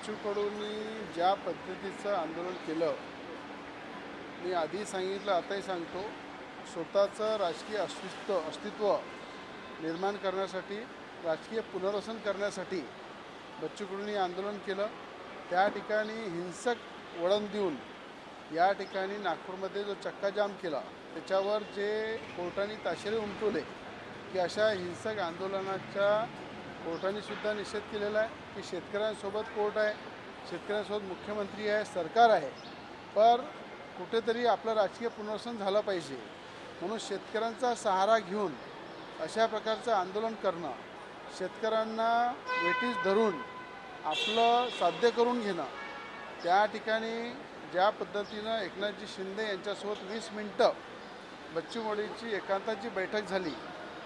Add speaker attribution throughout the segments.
Speaker 1: बच्चूकडूंनी ज्या पद्धतीचं आंदोलन केलं मी आधी सांगितलं आताही सांगतो स्वतःचं राजकीय अस्तित्व अस्तित्व निर्माण करण्यासाठी राजकीय पुनर्वसन करण्यासाठी बच्चूकडूंनी आंदोलन केलं. त्या ठिकाणी हिंसक वळण देऊन या ठिकाणी नागपूरमध्ये जो चक्काजाम केला त्याच्यावर जे कोर्टाने ताशेरे उमटवले की अशा हिंसक आंदोलनाच्या कोर्टाने सुद्धा निषेध केलेला आहे. की शेतकऱ्यांसोबत कोर्ट आहे शेतकऱ्यांसोबत मुख्यमंत्री आहे सरकार आहे. पर कुठेतरी आपलं राजकीय पुनर्वसन झालं पाहिजे. म्हणून शेतकऱ्यांचा सहारा घेऊन अशा प्रकारचं आंदोलन करणं शेतकऱ्यांना वेटीस धरून आपलं साध्य करून घेणं त्या ठिकाणी ज्या पद्धतीनं एकनाथजी शिंदे यांच्यासोबत वीस मिनटं बच्चू एकांताची बैठक झाली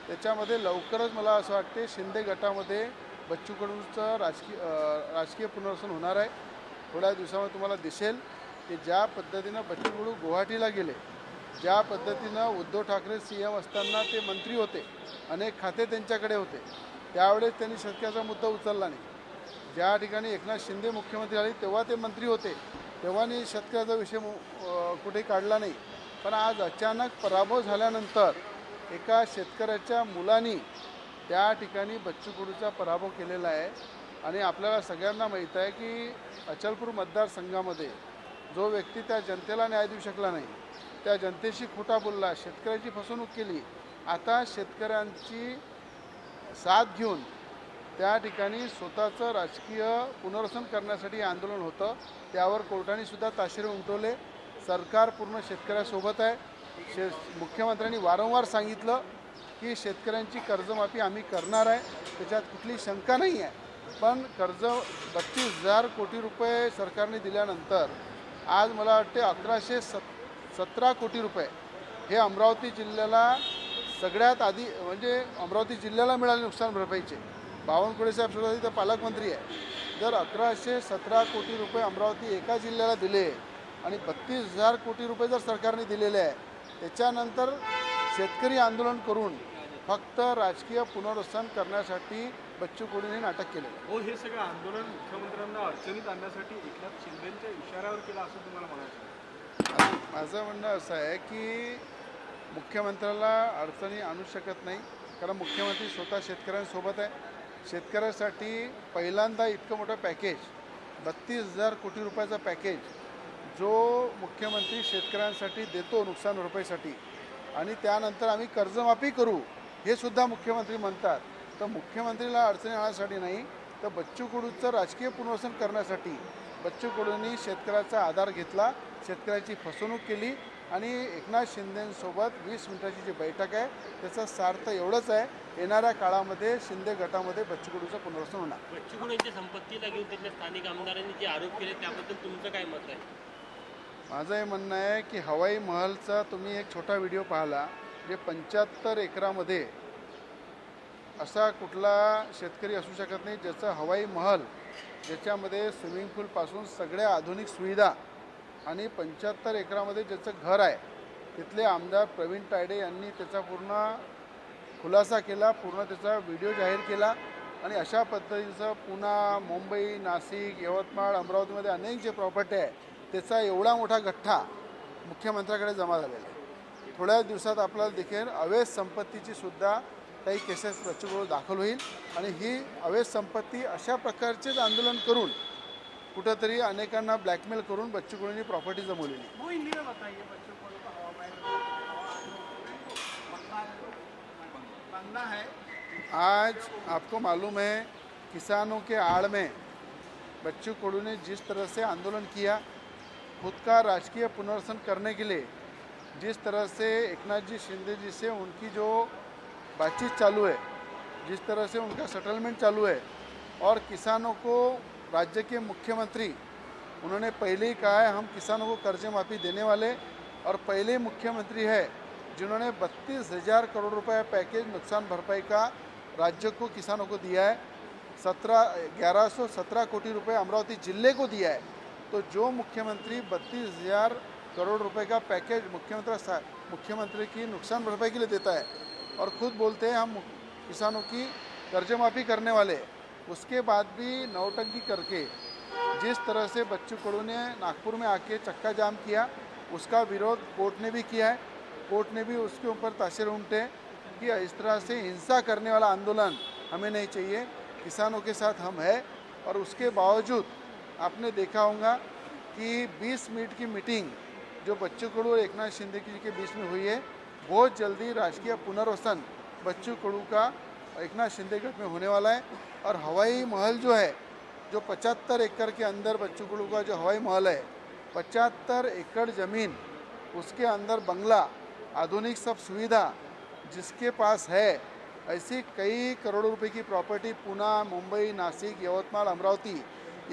Speaker 1: त्याच्यामध्ये लवकरच मला असं वाटते शिंदे गटामध्ये बच्चू कडूंचं राजकीय राजकीय पुनर्वसन होणार आहे. थोड्या दिवसामध्ये तुम्हाला दिसेल की ज्या पद्धतीनं बच्चू कडू गुवाहाटीला गेले ज्या पद्धतीनं उद्धव ठाकरे सी एम असताना ते मंत्री होते अनेक खाते त्यांच्याकडे होते त्यावेळेस त्यांनी शतक्याचा मुद्दा उचलला नाही. ज्या ठिकाणी एकनाथ शिंदे मुख्यमंत्री आले तेव्हा ते मंत्री होते. तेव्हानी शेतकऱ्याचा विषय मु- कुठे काढला नाही. पण आज अचानक पराभव झाल्यानंतर एका शेतकऱ्याच्या मुलांनी त्या ठिकाणी बच्चू कडूचा पराभव केलेला आहे. आणि आपल्याला सगळ्यांना माहीत आहे की अचलपूर मतदारसंघामध्ये जो व्यक्ती त्या जनतेला न्याय देऊ शकला नाही त्या जनतेशी खोटा बोलला शेतकऱ्याची फसवणूक केली आता शेतकऱ्यांची साथ घेऊन त्या ठिकाणी स्वतःचं राजकीय पुनर्वसन करण्यासाठी आंदोलन होतं. त्यावर कोर्टाने सुद्धा ताशेरे उमटवले. सरकार पूर्ण शेतकऱ्यासोबत आहे. शे मुख्यमंत्र्यांनी वारंवार सांगितलं की शेतकऱ्यांची कर्जमाफी आम्ही करणार आहे त्याच्यात कुठली शंका नाही आहे. पण कर्ज बत्तीस हजार कोटी रुपये सरकारने दिल्यानंतर आज मला वाटते अकराशे सत सतरा कोटी रुपये हे अमरावती जिल्ह्याला सगळ्यात आधी म्हणजे अमरावती जिल्ह्याला मिळाले नुकसान भरपाईचे. बावनकुळे साहेब सुद्धा तिथं पालकमंत्री आहे. जर अकराशे सतरा कोटी रुपये अमरावती एका जिल्ह्याला दिले आणि बत्तीस हजार कोटी रुपये जर सरकारने दिलेले आहे त्याच्यानंतर शेतकरी आंदोलन करून फक्त राजकीय पुनर्वसन करण्यासाठी बच्चू कडूंनी नाटक केलेलं आहे.
Speaker 2: हो हे सगळं आंदोलन मुख्यमंत्र्यांना अडचणीत आणण्यासाठी एकनाथ शिंदेच्या इशाऱ्यावर केलं असं तुम्हाला म्हणायचं.
Speaker 1: माझं म्हणणं असं आहे की मुख्यमंत्र्याला अडचणी आणू शकत नाही कारण मुख्यमंत्री स्वतः शेतकऱ्यांसोबत आहे शेतकऱ्यासाठी पहिल्यांदा इतकं मोठं पॅकेज बत्तीस हजार कोटी रुपयाचं पॅकेज जो मुख्यमंत्री शेतकऱ्यांसाठी देतो नुकसान भरपाईसाठी आणि त्यानंतर आम्ही कर्जमाफी करू हे सुद्धा मुख्यमंत्री म्हणतात. तर मुख्यमंत्रीला अडचणी आणण्यासाठी नाही तर बच्चू कडूचं राजकीय पुनर्वसन करण्यासाठी बच्चू कडूंनी शेतकऱ्याचा आधार घेतला शेतकऱ्याची फसवणूक केली आणि एकनाथ शिंदेसोबत वीस मिनिटाची जी बैठक आहे त्याचा सार्थ एवढंच आहे येणाऱ्या काळामध्ये शिंदे गटामध्ये बच्चू कडूचं पुनर्वसन होणार.
Speaker 3: बच्चू कडू यांच्या संपत्तीला घेऊन तिथल्या स्थानिक आमदारांनी जे आरोप केले त्याबद्दल तुमचं काय मत आहे?
Speaker 1: माझं हे म्हणणं आहे की हवाई महलचा तुम्ही एक छोटा व्हिडिओ पाहिला जे पंच्याहत्तर एकरामध्ये असा कुठला शेतकरी असू शकत नाही ज्याचं हवाई महल ज्याच्यामध्ये स्विमिंग पूलपासून सगळ्या आधुनिक सुविधा आणि पंच्याहत्तर एकरामध्ये ज्याचं घर आहे तिथले आमदार प्रवीण तायडे यांनी त्याचा पूर्ण खुलासा केला पूर्ण त्याचा व्हिडिओ जाहीर केला आणि अशा पद्धतीचं पुणा मुंबई नाशिक यवतमाळ अमरावतीमध्ये अनेक जे प्रॉपर्टी आहे त्याचा एवढा मोठा गठ्ठा मुख्यमंत्र्याकडे जमा झालेला आहे. थोड्या दिवसात आपल्याला दिखेल अवैध संपत्तीची सुद्धा काही केसेस बच्चूकडून दाखल होईल. आणि ही अवैध संपत्ती अशा प्रकारचेच आंदोलन करून कुठंतरी अनेकांना ब्लॅकमेल करून बच्चूकडूंनी प्रॉपर्टी जमवलेली.
Speaker 2: वो हिंदी में बताइए बच्चों को बनना
Speaker 1: आज आपको मालूम है किसानों के आड़ में बच्चू कडू ने जिस तरह से आंदोलन किया खुद का राजकीय पुनर्वसन करने के लिए जिस तरह से एकनाथ जी शिंदे जी से उनकी जो बातचीत चालू है, जिस तरह से उनका सेटलमेंट चालू है, और किसानों को राज्य के मुख्यमंत्री, उन्होंने पहले ही कहा है, हम किसानों को कर्ज माफ़ी देने वाले और पहले मुख्यमंत्री है, जिन्होंने बत्तीस हज़ार करोड़ रुपए पैकेज नुकसान भरपाई का राज्य को, किसानों को दिया है, सत्रह, ग्यारह सौ सत्रह कोटी रुपए अमरावती ज़िले को दिया है। तो जो मुख्यमंत्री बत्तीस हज़ार करोड़ रुपए का पैकेज मुख्यमंत्री मुख्यमंत्री की नुकसान भरपाई के लिए देता है और खुद बोलते हैं हम किसानों की कर्ज माफ़ी करने वाले। उसके बाद भी नौटंकी करके जिस तरह से बच्चू कडू ने नागपुर में आके चक्का जाम किया, उसका विरोध कोर्ट ने भी किया है। कोर्ट ने भी उसके ऊपर ताशेर उमटे कि इस तरह से हिंसा करने वाला आंदोलन हमें नहीं चाहिए। किसानों के साथ हम हैं और उसके बावजूद आपने देखा होगा कि 20 मिनट की मीटिंग जो बच्चू कडू और एकनाथ शिंदे जी के बीच में हुई है, बहुत जल्दी राजकीय पुनर्वसन बच्चू कडू का एकनाथ शिंदेगढ़ में होने वाला है। और हवाई महल जो है, जो 75 एकड़ के अंदर बच्चू कडू का जो हवाई महल है 75 एकड़ ज़मीन, उसके अंदर बंगला, आधुनिक सब सुविधा जिसके पास है, ऐसी कई करोड़ों रुपए की प्रॉपर्टी पुणे मुंबई, नासिक, यवतमाल, अमरावती,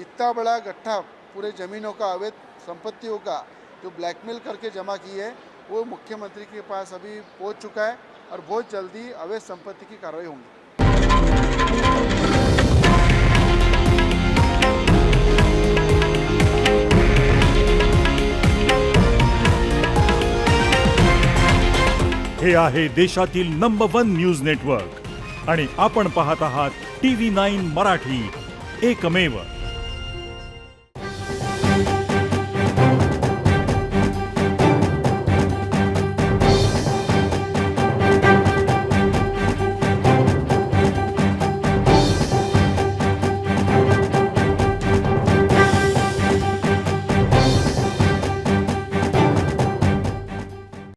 Speaker 1: इतना बड़ा गट्ठा पूरे ज़मीनों का, अवैध संपत्तियों का जो ब्लैकमेल करके जमा की है वो मुख्यमंत्री के पास अभी पहुंच चुका है और बहुत जल्दी अवैध संपत्ति की कार्रवाई होंगी।
Speaker 4: हे आहे देशातील नंबर वन न्यूज नेटवर्क आणि आपण पाहत आहात टी व्ही नाईन मराठी. एकमेव